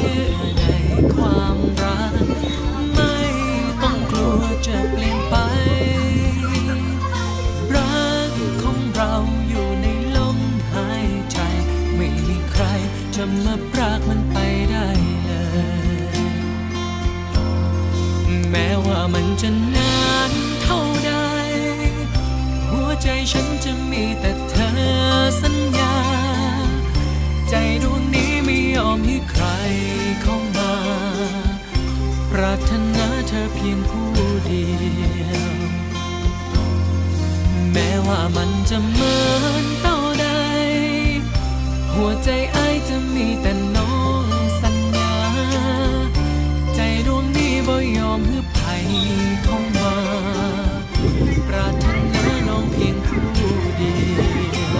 ชื่อในความรัก ไม่ต้องกลัวจะเปลี่ยนไป รักของเราอยู่ในลมหายใจ ไม่มีใครจะมาพรากมันไปได้เลย แม้ว่ามันจะนาน เธอเพียงผู้เดียว แม้ว่ามันจะเหมือนเท่าใด หัวใจไอจะมีแต่น้องสัญญา ใจดวงนี้บ่ยอมให้ภัยเข้ามา ปรารถนาน้องเพียงผู้เดียว